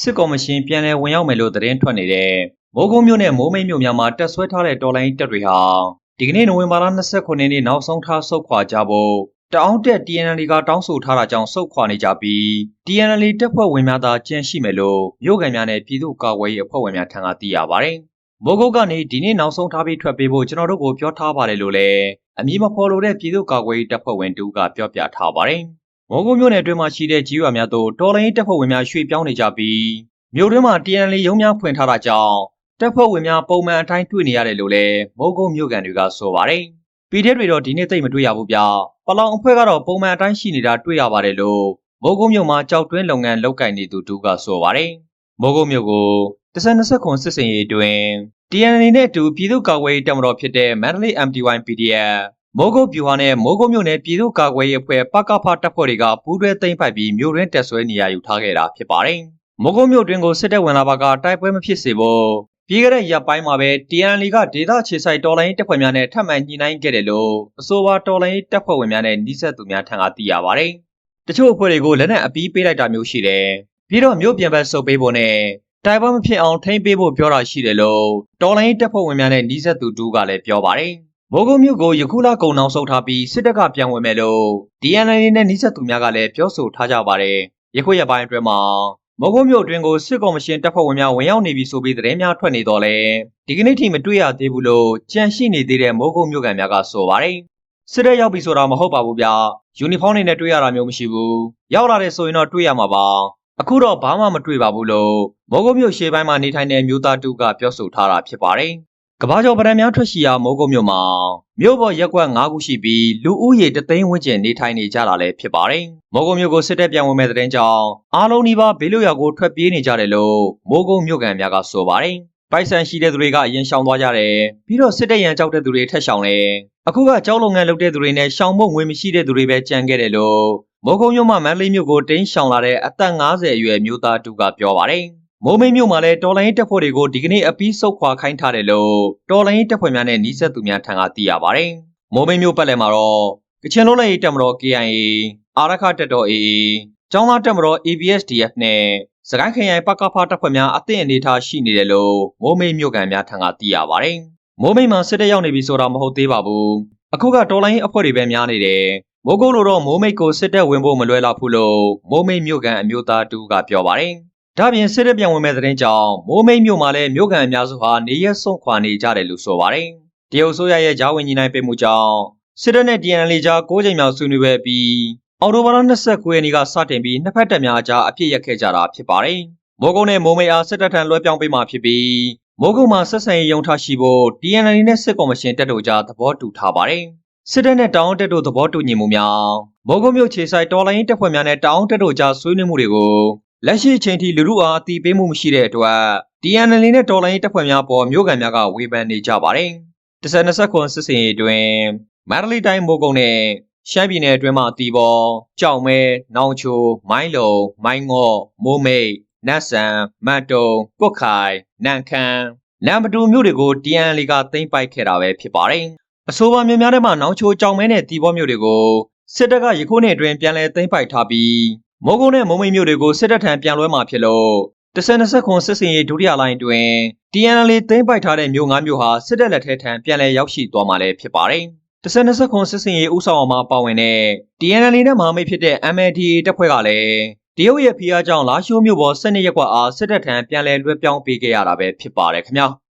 စစ်ကော်မရှင်ပြန်လည်ဝင်ရောက်မယ်လို့သတင်းထွက်နေတဲ့မိုးကုတ်မြို့နဲ့မိုးမိတ်မြို့များမှာတက်ဆွဲထားတဲ့တော်လိုင်းတပ်တွေဟာဒီကနေ့နိုဝင်ဘာလ29ရက်နေ့နောက်ဆုံးထားဆုတ်ခွာကြဖို့တအောင်းတက် TNL ကတောင်းဆိုထားတာကြောင့်ဆုတ်ခွာနေကြပြီး TNL တပ်ဖွဲ့ဝင်များသာကြန့်ရှိမယ်လို့မြို့ကန်များနဲ့ပြည်သူ့ကာကွယ်ရေးအဖွဲ့ဝင်များထံကသိရပါတယ်။မိုးကုတ်ကနေဒီနေ့နောက်ဆုံးထားပြီးထွက်ပေးဖို့ကျွန်တော်တို့ကိုပြောထားပါတယ်လို့လည်းအမည်မဖော်လိုတဲ့ပြည်သူ့ကာကွယ်ရေးတပ်ဖွဲ့ဝင်တူကပြောပြထားပါတယ်။ မော်ဂိုမြို့နယ်အတွင်းမှာရှိတဲ့ကြီးရွာများသို့တော်လိုင်းတပ်ဖွဲ့ဝင်များရွှေ့ပြောင်းနေကြပြီးမြို့တွင်းမှာ TNL ရုံးများဖွင့်ထားတာကြောင့်တပ်ဖွဲ့ဝင်များပုံမှန်အတိုင်းတွေ့နေရတယ်လို့လည်းမော်ဂိုမြို့ကန်တွေကဆိုပါတယ်။ပြည်ထက်တွေတော့ဒီနေ့သိပ်မတွေ့ရဘူးဗျ။ပလောင်အဖွဲ့ကတော့ပုံမှန်အတိုင်းရှိနေတာတွေ့ရပါတယ်လို့မော်ဂိုမြို့မှာကြောက်တွင်းလုပ်ငန်းလုပ်ကိုင်နေသူတူကဆိုပါတယ်။မော်ဂိုမြို့ကို10-20ခွန်စစ်စင်ရေးအတွင်း TNL နဲ့အတူပြည်သူ့ကာကွယ်ရေးတပ်မတော်ဖြစ်တဲ့ Mandalay MTY PDF မိုးကုတ်ပြူဟာနဲ့မိုးကုတ်မြို့နယ်ပြည်သူ့ကာကွယ်ရေးအဖွဲ့ပကဖတပ်ဖွဲ့တွေကပူးတွဲသိမ်းပိုက်ပြီးမြို့ရင်းတက်ဆွဲနေရယူထားခဲ့တာဖြစ်ပါတယ်။မိုးကုတ်မြို့တွင်ကိုစစ်တပ်ဝင်လာပါကတိုက်ပွဲမဖြစ်စေဖို့ပြီးခဲ့တဲ့ရက်ပိုင်းမှာပဲ TNL ကဒေသခြေဆိုင်တော်လိုင်းတပ်ဖွဲ့များနဲ့ထပ်မံညှိနှိုင်းခဲ့တယ်လို့အဆိုပါတော်လိုင်းတပ်ဖွဲ့ဝင်များနဲ့နှိစက်သူများထံကသိရပါတယ်။တချို့အဖွဲ့တွေကိုလက်နက်အပီးပေးလိုက်တာမျိုးရှိတယ်။ပြီးတော့မြို့ပြန်ဘက်ဆုတ်ပေးဖို့နဲ့တိုက်ပွဲမဖြစ်အောင်ထိမ့်ပေးဖို့ပြောတာရှိတယ်လို့တော်လိုင်းတပ်ဖွဲ့ဝင်များနဲ့နှိစက်သူတူကလည်းပြောပါတယ်။ မိုးကုတ်မြို့ကိုယခုလကုန်နောက်ဆုတ်ထားပြီးစစ်တပ်ကပြန်ဝင်မယ်လို့ DNL နဲ့နှိစက်သူများကလည်းပြောဆိုထားကြပါတယ်။ယခုရက်ပိုင်းအတွင်းမှာမိုးကုတ်မြို့အတွင်းကိုစစ်ကော်မရှင်တပ်ဖွဲ့ဝင်များဝင်ရောက်နေပြီဆိုပြီးသတင်းများထွက်နေတော့လဲဒီကနေ့ထိမတွေ့ရသေးဘူးလို့ကြန့်ရှိနေသေးတဲ့မိုးကုတ်မြို့ကန်များကဆိုပါတယ်။စစ်တပ်ရောက်ပြီဆိုတာမဟုတ်ပါဘူးဗျ။ယူနီဖောင်းတွေနဲ့တွေ့ရတာမျိုးမရှိဘူး။ရောက်လာတဲ့ဆိုရင်တော့တွေ့ရမှာပါ။အခုတော့ဘာမှမတွေ့ပါဘူးလို့မိုးကုတ်မြို့ရှေ့ပိုင်းမှာနေထိုင်တဲ့မျိုးသားတူကပြောဆိုထားတာဖြစ်ပါတယ်။ ကဘာကျော်ပရံများထွက်ရှိရာမိုးကုတ်မြို့မှာမြို့ပေါ်ရက်ကွက်၅ခုရှိပြီးလူဦးရေတသိန်းဝန်းကျင်နေထိုင်နေကြတာလည်းဖြစ်ပါတယ်။မိုးကုတ်မြို့ကိုစစ်တပ်ပြန်ဝင်မဲ့တဲ့တဲ့ကြောင့်အားလုံးဒီပါဘေးလွတ်ရာကိုထွက်ပြေးနေကြတယ်လို့မိုးကုတ်မြို့ကန်များကဆိုပါတယ်။ပိုက်ဆံရှိတဲ့သူတွေကအရင်ရှောင်သွားကြတယ်ပြီးတော့စစ်တပ်ရန်ကြောက်တဲ့သူတွေထက်ရှောင်တယ်အခုကကြောက်လုံငန်းလုပ်တဲ့သူတွေနဲ့ရှောင်ဖို့ငွေမရှိတဲ့သူတွေပဲကြံခဲ့တယ်လို့မိုးကုတ်မြို့မှာမန္တလေးမြို့ကိုတင်းရှောင်လာတဲ့အသက်50အရွယ်မျိုးသားတူကပြောပါတယ်။ မိုးမိတ်မြို့မှာလည်းတော်လိုင်းတပ်ဖွဲ့တွေကိုဒီကနေ့အပီးဆုတ်ခွာခိုင်းထားတယ်လို့တော်လိုင်းတပ်ဖွဲ့များနဲ့နှိစက်သူများထံကသိရပါတယ်။မိုးမိတ်မြို့ပတ်လည်မှာတော့ကချင်လွတ်လပ်ရေးတပ်မတော် KIA အာရခတပ်တော် AA ကျောင်းသားတပ်မတော် ABSDF နဲ့စကိုင်းခရိုင်ပကဖတပ်ဖွဲ့များအသင့်အနေထားရှိနေတယ်လို့မိုးမိတ်မြို့ကန်များထံကသိရပါတယ်။မိုးမိတ်မှာစစ်တပ်ရောက်နေပြီဆိုတာမဟုတ်သေးပါဘူး။အခုကတော်လိုင်းအဖွဲ့တွေပဲများနေတယ်။မိုးကုတ်လိုတော့မိုးမိတ်ကိုစစ်တပ်ဝင်ဖို့မလွယ်တော့ဘူးလို့မိုးမိတ်မြို့ကန်အမျိုးသားတူကပြောပါတယ်။ ဒါပြင်စစ်တပ်ပြန်ဝင်မဲ့တဲ့ကြောင့်မိုးမိတ်မြို့မှာလည်းမြို့ကန်အများစုဟာနေရက်ဆုံးခွာနေကြတယ်လို့ဆိုပါတယ်။တရုတ်ဆိုရရဲ့ဂျာဝင်ညီနိုင်ပေးမှုကြောင့်စစ်တပ်နဲ့ DNL ကြား၉ချိန်မြောက်ဆွေးနွေးပွဲပြီးအော်တိုဘာလ29ရက်နေ့ကစတင်ပြီးနှစ်ဖက်တပ်များအကြားအပြစ်ရက်ခဲ့ကြတာဖြစ်ပါတယ်။မိုးကုတ်နဲ့မိုးမိတ်အားစစ်တပ်ထံလွှဲပြောင်းပေးမှာဖြစ်ပြီးမိုးကုတ်မှာဆက်ဆံရေးရုံထားရှိဖို့ DNL နဲ့စစ်ကော်မရှင်တပ်တို့ကြားသဘောတူထားပါတယ်။စစ်တပ်နဲ့တောင်းတက်တို့သဘောတူညီမှုများမိုးကုတ်မြို့ခြေဆိုင်တော်လိုင်းတပ်ဖွဲ့များနဲ့တောင်းတက်တို့ကြားဆွေးနွေးမှုတွေကို လက်ရှိအချိန်ထိလူမှုအားအတိပေးမှုမရှိတဲ့အတွက် DNL နဲ့တော်လိုင်းတပ်ဖွဲ့များပေါ်မြို့ကန်များကဝေဖန်နေကြပါတယ်။တစ်ဆက်နှစ်ဆက်ခွန်စစ်စင်ရေးအတွင်းမန္တလေးတိုင်းမိုးကုတ်နဲ့ရှမ်းပြည်နယ်အတွင်းမှာတီဘော်ကြောက်မဲနောင်ချိုမိုင်းလုံမိုင်းငေါ့မိုးမိတ်နတ်ဆန်မတ်တုံကွတ်ခိုင်နန်ခမ်းနမ်ပတူမြို့တွေကို TNL ကသိမ်းပိုက်ခဲ့တာပဲဖြစ်ပါတယ်။အဆိုပါမြို့များထဲမှာနောင်ချိုကြောင်မဲနဲ့တီဘော်မြို့တွေကိုစစ်တပ်ကယခုနှစ်အတွင်းပြန်လည်သိမ်းပိုက်ထားပြီး မိုးကုတ်နဲ့မုံမိတ်မြို့တွေကိုစစ်တပ်ထံပြန်လွှဲမှာဖြစ်လို့10-20ခွန်စစ်စင်ရေးဒုတိယလိုင်းအတွင်း TNL သိမ်းပိုက်ထားတဲ့မြို့၅မြို့ဟာစစ်တပ်လက်ထဲထံပြန်လည်ရောက်ရှိသွားမှာလည်းဖြစ်ပါတယ်။10-20ခွန်စစ်စင်ရေးဥဆောင်အောင်မှာပါဝင်တဲ့ TNL နဲ့မဟာမိတ်ဖြစ်တဲ့ MLDA တပ်ဖွဲ့ကလည်းတရုတ်ရဲ့ဖိအားကြောင့်လာရှိုးမြို့ပေါ်12ရက်ကွာအားစစ်တပ်ထံပြန်လည်လွှဲပြောင်းပေးခဲ့ရတာပဲဖြစ်ပါတယ်ခင်ဗျာ။